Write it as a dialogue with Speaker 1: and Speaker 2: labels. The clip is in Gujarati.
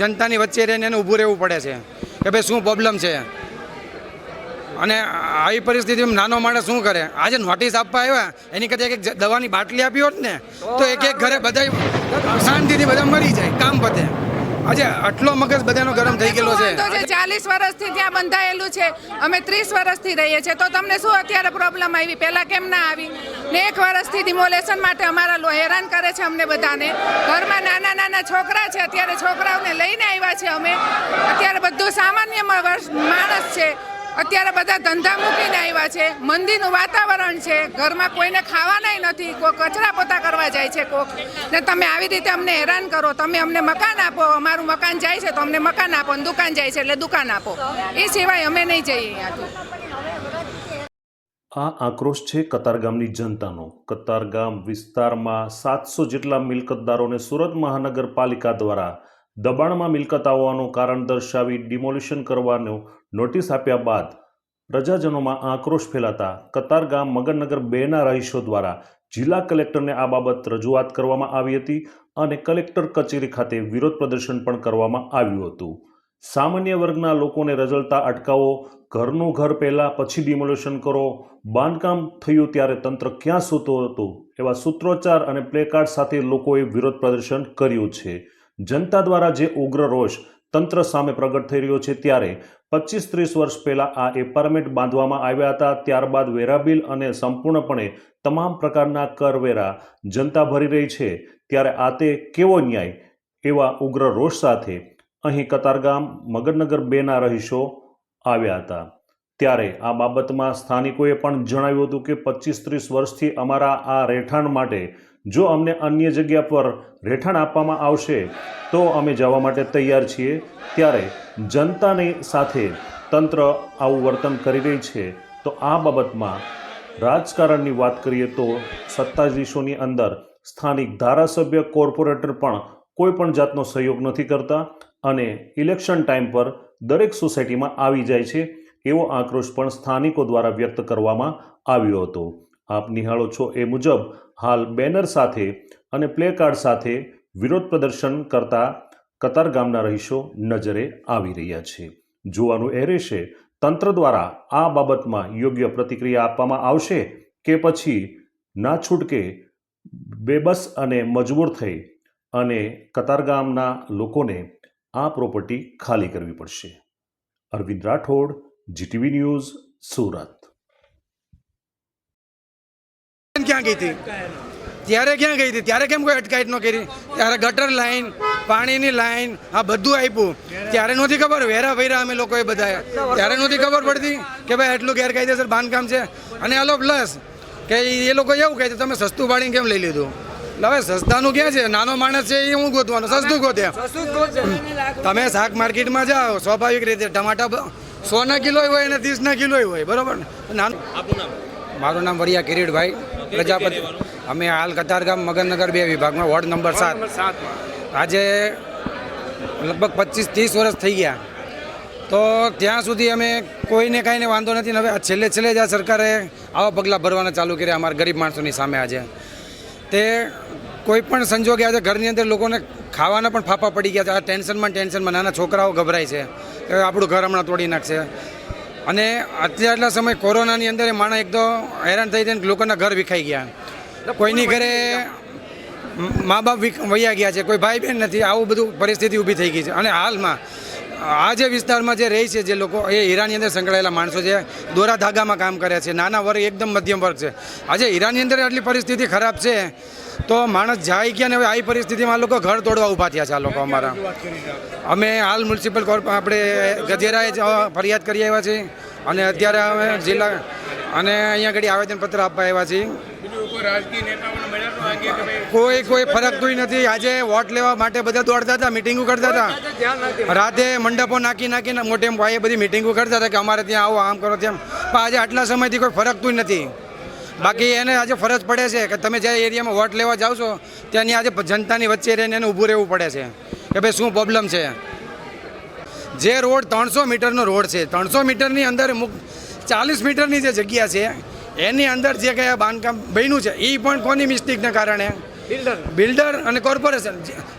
Speaker 1: જનતાની વચ્ચે રહીને એને ઊભું રહેવું પડે છે કે ભાઈ શું પ્રોબ્લેમ છે? અને આવી પરિસ્થિતિમાં નાનો માણસ શું કરે? આજે નોટિસ આપવા આવ્યા એની કરતાં એક એક દવાની બાટલી આપી હોત ને તો એક એક ઘરે બધા શાંતિથી બધા મરી જાય કામ પતે. આજે આટલો મગજ બધાનો ગરમ થઈ ગયેલો છે.
Speaker 2: ચાલીસ વર્ષથી ત્યાં બંધાયેલું છે. અમે ત્રીસ વર્ષથી રહીએ છીએ. તો તમને શું અત્યારે પ્રોબ્લેમ આવી? પહેલાં કેમ ના આવી? ને એક વર્ષથી ડિમોલેશન માટે અમારા હેરાન કરે છે અમને બધાને. ઘરમાં નાના નાના છોકરા છે, અત્યારે છોકરાઓને લઈને આવ્યા છે અમે. અત્યારે બધું સામાન્ય માણસ છે. અત્યારે બધા ધંધા મૂકીને આવ્યા છે. મંદિરનું વાતાવરણ છે. ઘરમાં કોઈને ખાવાનાય નથી. કોઈ કચરા પોતા કરવા જાય છે કોક. ને તમે આવી રીતે અમને હેરાન કરો. તમે અમને મકાન આપો. અમારું મકાન જાય છે તો અમને મકાન આપો ને દુકાન જાય છે એટલે દુકાન આપો. એ સિવાય અમે નહીં જઈએ અહીંયાથી.
Speaker 3: આ આક્રોશ છે કતારગામની જનતાનો. કતારગામ વિસ્તારમાં સાતસો જેટલા મિલકતદારોને સુરત મહાનગરપાલિકા દ્વારા દબાણમાં મિલકત આવવાનું કારણ દર્શાવી ડિમોલિશન કરવાનો નોટિસ આપ્યા બાદ પ્રજાજનોમાં આક્રોશ ફેલાતા કતારગામ મગનનગર બેના રહીશો દ્વારા જિલ્લા કલેક્ટરને આ બાબત રજૂઆત કરવામાં આવી હતી અને કલેક્ટર કચેરી ખાતે વિરોધ પ્રદર્શન પણ કરવામાં આવ્યું હતું. સામાન્ય વર્ગના લોકોને રઝળતા અટકાવો, ઘરનું ઘર પહેલાં પછી ડિમોલેશન કરો, બાંધકામ થયું ત્યારે તંત્ર ક્યાં સૂતું હતું એવા સૂત્રોચ્ચાર અને પ્લેકાર્ડ સાથે લોકોએ વિરોધ પ્રદર્શન કર્યું છે. જનતા દ્વારા જે ઉગ્ર રોષ તંત્ર સામે પ્રગટ થઈ રહ્યો છે ત્યારે પચીસ ત્રીસ વર્ષ પહેલાં આ એપાર્ટમેન્ટ બાંધવામાં આવ્યા હતા, ત્યારબાદ વેરાબિલ અને સંપૂર્ણપણે તમામ પ્રકારના કરવેરા જનતા ભરી રહી છે. ત્યારે આ તે કેવો ન્યાય એવા ઉગ્ર રોષ સાથે અહીં કતારગામ મગરનગર બેના રહીશો આવ્યા હતા. ત્યારે આ બાબતમાં સ્થાનિકોએ પણ જણાવ્યું હતું કે પચીસ ત્રીસ વર્ષથી અમારા આ રહેઠાણ માટે જો અમને અન્ય જગ્યા પર રહેઠાણ આપવામાં આવશે, તો અમે જવા માટે તૈયાર છીએ. ત્યારે જનતાની સાથે તંત્ર આવું વર્તન કરી રહી છે. તો આ બાબતમાં રાજકારણની વાત કરીએ તો સત્તાધીશોની અંદર સ્થાનિક ધારાસભ્ય કોર્પોરેટર પણ કોઈ પણ જાતનો સહયોગ નથી કરતા. અને ઇલેક્શન ટાઈમ પર દરેક સોસાયટીમાં આવી જાય છે એવો આક્રોશ પણ સ્થાનિકો દ્વારા વ્યક્ત કરવામાં આવ્યો હતો. આપ નિહાળો છો એ મુજબ હાલ બેનર સાથે અને પ્લેકાર્ડ સાથે વિરોધ પ્રદર્શન કરતા કતાર ગામના રહીશો નજરે આવી રહ્યા છે. જોવાનું એ રહેશે, તંત્ર દ્વારા આ બાબતમાં યોગ્ય પ્રતિક્રિયા આપવામાં આવશે કે પછી ના છૂટકે બેબસ અને મજબૂર થઈ અને કતારગામના લોકોને આ પ્રોપર્ટી ખાલી કરવી પડશે. Arvind Rathod, GTV news, Surat.
Speaker 1: ક્યાં ગઈ હતી? ત્યારે ક્યાં ગઈ હતી? ત્યારે કેમ કોઈ અટકાયત ન કરી? ત્યારે ગટર લાઈન, પાણીની લાઈન, આ બધું આપ્યું. ત્યારે નહોતી ખબર? વેરા વેરા અમે લોકોએ બધા ત્યારે નહોતી ખબર પડતી કે ભાઈ એટલું ગેરકાયદેસર બાંધકામ છે. અને આલો પ્લસ, કે એ લોકો એવું કહે છે, તમે સસ્તું પાણી કેમ લઈ લીધું? હવે સસ્તાનું ક્યાં છે? નાનો માણસ છે એ હું ગોતવાનું સસ્તું ગોતે. તમે શાક માર્કેટમાં જાઓ સ્વાભાવિક રીતે ટમાટા સો ના કિલો હોય અને ત્રીસ ના કિલો હોય બરોબર ને? મારું નામ વરિયા કિરીટભાઈ પ્રજાપતિ. અમે હાલ કતારગામ મગનનગર બે વિભાગમાં વોર્ડ નંબર સાત. આજે લગભગ પચીસ ત્રીસ વર્ષ થઈ ગયા. તો ત્યાં સુધી અમે કોઈને કાંઈને વાંધો નથી હવે આ છેલ્લે છેલ્લે જ આ સરકારે આવા પગલાં ભરવાના ચાલુ કર્યા અમારા ગરીબ માણસોની સામે આજે. તે કોઈ પણ સંજોગે આજે ઘરની અંદર લોકોને ખાવાના પણ ફાફા પડી ગયા છે. આ ટેન્શનમાં ટેન્શનમાં નાના છોકરાઓ ગભરાય છે. કે આપણું ઘર હમણાં તોડી નાખશે. અને અત્યારના સમય કોરોનાની અંદર એ માણસ એક તો હેરાન થઈ થઈને લોકોના ઘર વિખાઈ ગયા. કોઈની ઘરે મા બાપ વયા ગયા છે. કોઈ ભાઈ બહેન નથી. આવું બધું પરિસ્થિતિ ઊભી થઈ ગઈ છે. અને હાલમાં આ જે વિસ્તારમાં જે રહે છે જે લોકો, એ હીરાની અંદર સંકળાયેલા માણસો છે દોરા ધાગામાં કામ કરે છે, નાના વર્ગ, એકદમ મધ્યમ વર્ગ છે. આજે હીરાની અંદર આટલી પરિસ્થિતિ ખરાબ છે, તો માણસ જાય ગયા ને હવે આવી પરિસ્થિતિમાં લોકો ઘર તોડવા ઊભા થયા છે આ લોકો અમારા. અમે હાલ મ્યુનિસિપલ કોર્પ, આપણે ગજેરાએ ફરિયાદ કરી આવ્યા છીએ. અને અત્યારે અમે જિલ્લા, અને અહીંયા આગળ આવેદનપત્ર આપવા આવ્યા છીએ. કોઈ કોઈ ફરક કોઈ નથી. આજે વોટ લેવા માટે બધા દોડતા હતા મિટિંગો કરતા હતા. રાતે મંડપો નાખી નાખીને મોટે ભાઈએ બધી મિટિંગો કરતા હતા કે અમારે ત્યાં આવો આમ કરો તેમ. પણ આજે આટલા સમયથી કોઈ ફરક તો નથી. બાકી એને આજે ફરજ પડે છે કે તમે જે એરિયામાં વોટ લેવા જાઓ છો ત્યાંની આજે જનતાની વચ્ચે રહીને એને ઊભું રહેવું પડે છે. કે ભાઈ શું પ્રોબ્લેમ છે? જે રોડ ત્રણસો મીટરનો રોડ છે. ત્રણસો મીટરની અંદર ચાલીસ મીટરની જે જગ્યા છે એની અંદર જે કંઈ બાંધકામ બન્યું છે એ પણ કોની મિસ્ટેકને કારણે? બિલ્ડર અને કોર્પોરેશન.